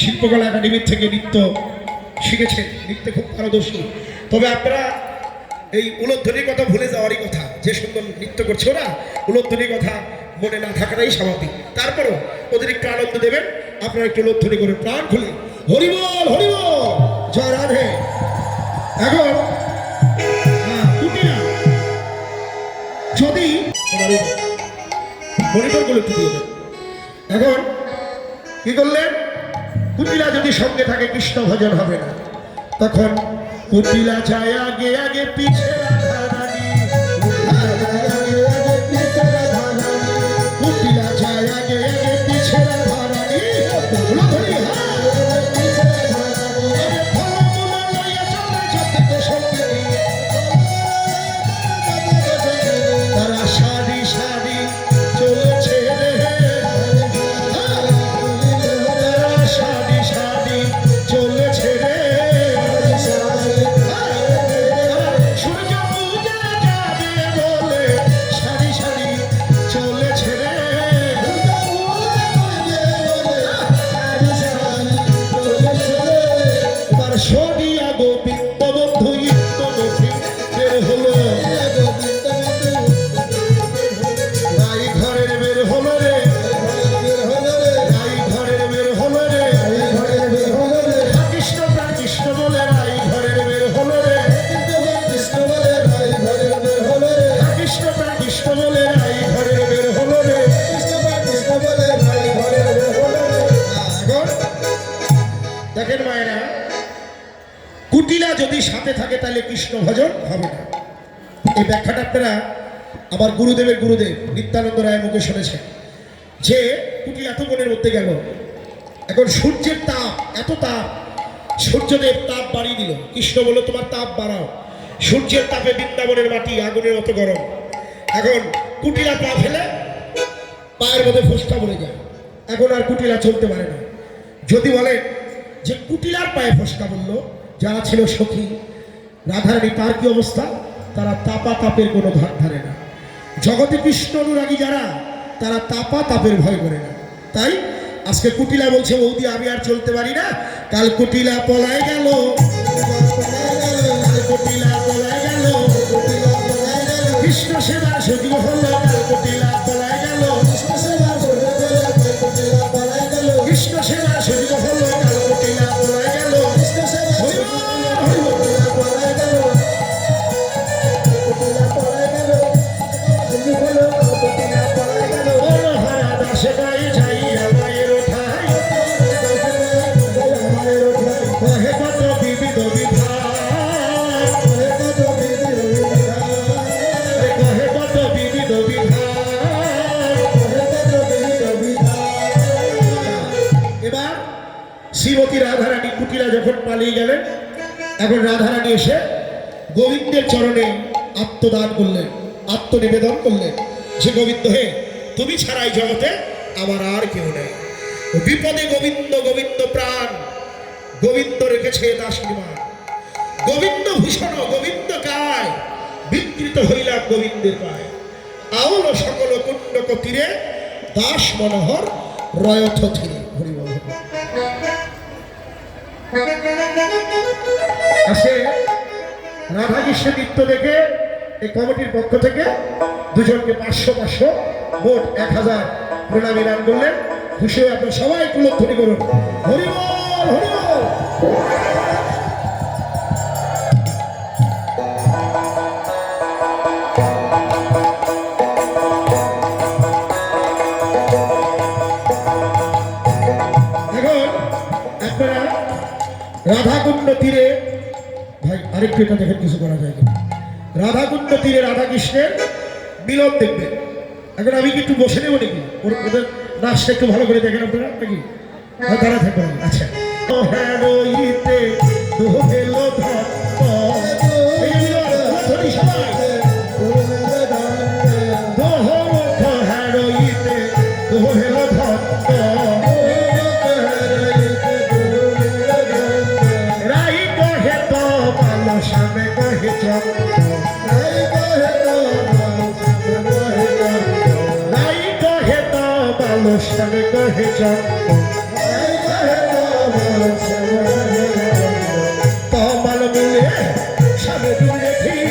শিল্পকলা একাডেমির থেকে নৃত্য শিখেছেন, নৃত্যে খুব পারদর্শী। তবে আপনারা এই উলোধ্বনির কথা ভুলে যাওয়ারই কথা, যে সুন্দর নৃত্য করছে ওরা, উলোধ্বনির কথা মনে না থাকাটাই স্বাভাবিক। তারপরও ওদের আনন্দ দেবেন, আপনারা একটু উলোধ্বনি করে প্রাণ খুলে। হরিবল হরিবল জয় রাধে। এখন কুটিরা যদি। এখন, কি করলেন? কুটিলা যদি সঙ্গে থাকে, কৃষ্ণ ভজন হবে না। তখন কুটিলা ছায়া আগে আগে পিছে যদি সাথে থাকে, তাহলে কৃষ্ণ ভজন হবে না। এই ব্যাখ্যাটা আপনারা আবার গুরুদেবের গুরুদেব নিত্যানন্দ রায় মুখে শুনেছেন। যে কুটিলা এত মনের মধ্যে গেল। এখন সূর্যের তাপ, এত তাপ, সূর্যদেব তাপ বাড়িয়ে দিল। কৃষ্ণ বলল, তোমার তাপ বাড়াও। সূর্যের তাপে বৃন্দাবনের মাটি আগুনের মতো গরম। এখন কুটিলা পা ফেলে পায়ের মধ্যে ফুসকা পড়ে যায়। এখন আর কুটিলা চলতে পারে না। যদি বলে যে কুটিলার পায়ে ফসকা বলল যারা ছিল সখী, রাধারানী তার কি অবস্থা? তারা তাপা তাপের কোনো ধার ধারে না। জগতে কৃষ্ণ অনুরাগী যারা, তারা তাপা তাপের ভয় করে না। তাই আজকে কুটিলা বলছে, বৌদি, আমি আর চলতে পারি না। কাল কুটিলা পলায় গেল। কুটিলা পলায় গেল। কৃষ্ণ সেবা সজীব হলো, কাল কুটিলা শ্রীমতী রাধারানী কুটিরা যখন পালিয়ে গেলেন, এখন রাধারানী এসে গোবিন্দের চরণে আত্মদান করলেন, আত্মনিবেদন করলেন। যে গোবিন্দ, হে, তুমি ছাড়াই জগতে আমার আর কেউ নেই। বিপদে গোবিন্দ গোবিন্দ প্রাণ। গোবিন্দ রেখেছে দাসীমান গোবিন্দ ভূষণ, গোবিন্দ কায়। বিকৃত হইলা গোবিন্দের পায়। আউল সকল কুণ্ডক তীরে দাস মনোহর রয়থ বল আসে। রাধা কৃষ্ণ নৃত্য দেখে এই কমিটির পক্ষ থেকে দুজনকে পাঁচশো পাঁচশো, মোট এক হাজার প্রণামী দান করলেন। খুশি আপনার সবাই কুলধ্বনি করুন। হরিবল হরিবল রাধাকুণ্ড তীরে ভাই আরেকটু এটা দেখেন কিছু করা যায় রাধাকুণ্ড তীরে রাধাকৃষ্ণের মিলন দেখবেন এখন আমি কি একটু বসে নেব নাকি? ওদের নাচটা একটু ভালো করে দেখেন আপনারা নাকি? হ্যাঁ, দাঁড়া থাকবেন। আচ্ছা। তমাল বলে শ্যামে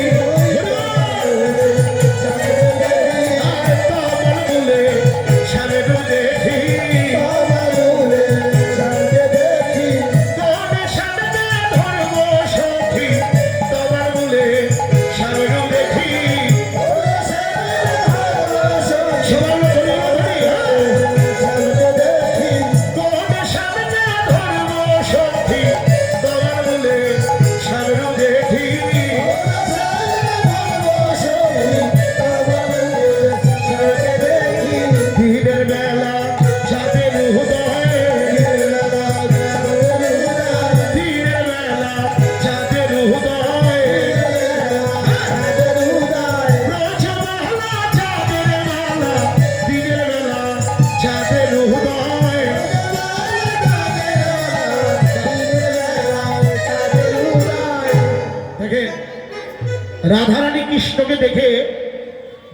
রাধারানী কৃষ্ণকে দেখে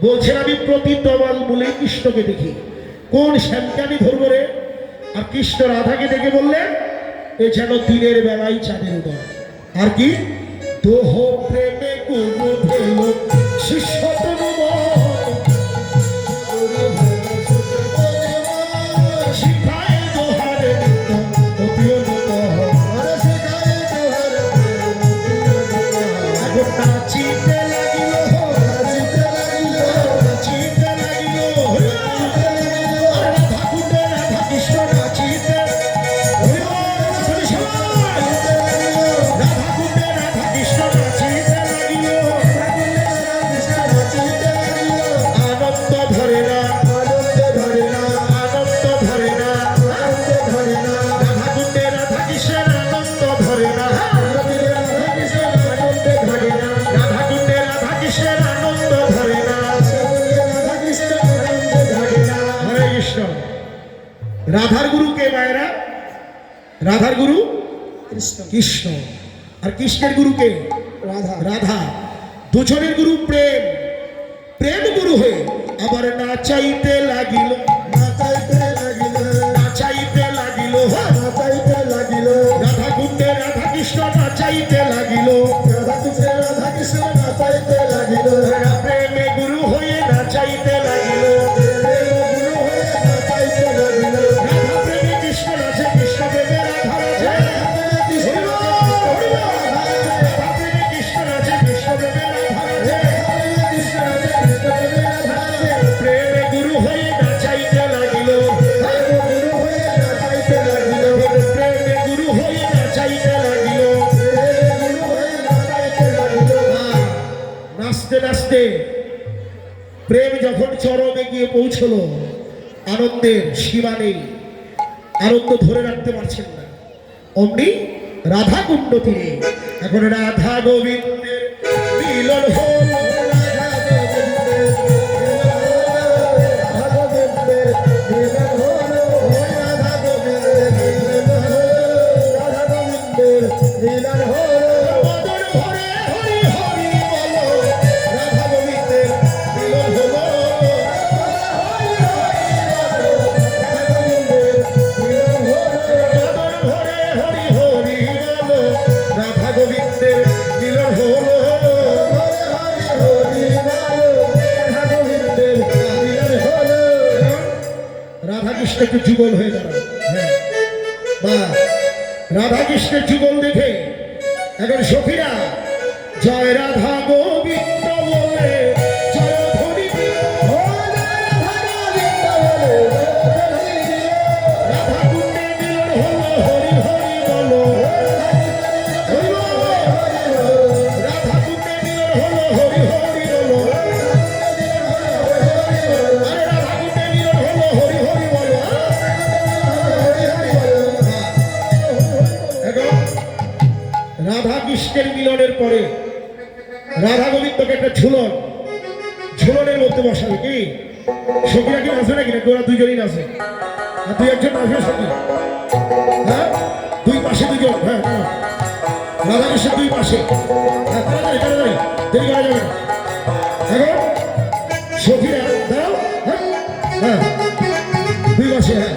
বলছেন, আমি প্রতি বলে কৃষ্ণকে দেখি। কোন শ্যামকে আমি রে? আর কৃষ্ণ রাধাকে দেখে বললেন এ যেন দিনের বেলায় চাঁদের উদয়। আর কি? দোহ প্রেমে গুরু শিষ্য রাধার গুরু কে মায়েরা? রাধার গুরু কৃষ্ণ। আর কৃষ্ণের গুরু কে রাধা। রাধা। দুজনের গুরু প্রেম। প্রেম গুরু হয়ে আবার নাচাইতে লাগিল। নাচাইতে লাগিল। নাচাইতে লাগিল। নাচাইতে লাগিল। রাধা কুণ্ডে রাধা কৃষ্ণ নাচাইতে লাগিল। নাচতে প্রেম যখন চরমে গিয়ে পৌঁছলো, আনন্দের সীমা নেই। আনন্দ ধরে রাখতে পারছেন না। অমনি রাধা কুণ্ড তীরে, এখন রাধা গোবিন্দের মিলন হল। রাধা কৃষ্ণ একটু যুগল হয়ে দাঁড়ায় হ্যাঁ। বা রাধা কৃষ্ণের যুগল দেখে এখন সখীরা জয় রাধা গোবিন্দ। রাধা কৃষ্ণের মিলনের পরে রাধা গোবিন্দকে একটা ঝুলন, ঝুলনের মধ্যে বসাবে কি? সখীরা কি নাচে নাকি? নাকি ওরা দুজনেই নাচে। আর দুই একজন নাচবে সখী। হ্যাঁ? দুই পাশে দুজন হ্যাঁ হ্যাঁ। রাধা কৃষ্ণ দুই পাশে। হ্যাঁ তাড়াতাড়ি তাড়াতাড়ি দেরি করা যাবে এখন সখীরা, দাঁড়াও। হ্যাঁ হ্যাঁ। দুই পাশে হ্যাঁ।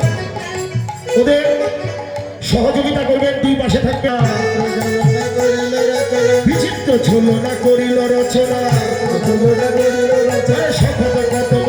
ওদের সহযোগিতা করবেন, দুই পাশে থাকবে আর ঝুমনা করিল রচনা। ঝুমনা করিল রচনা শপথ কত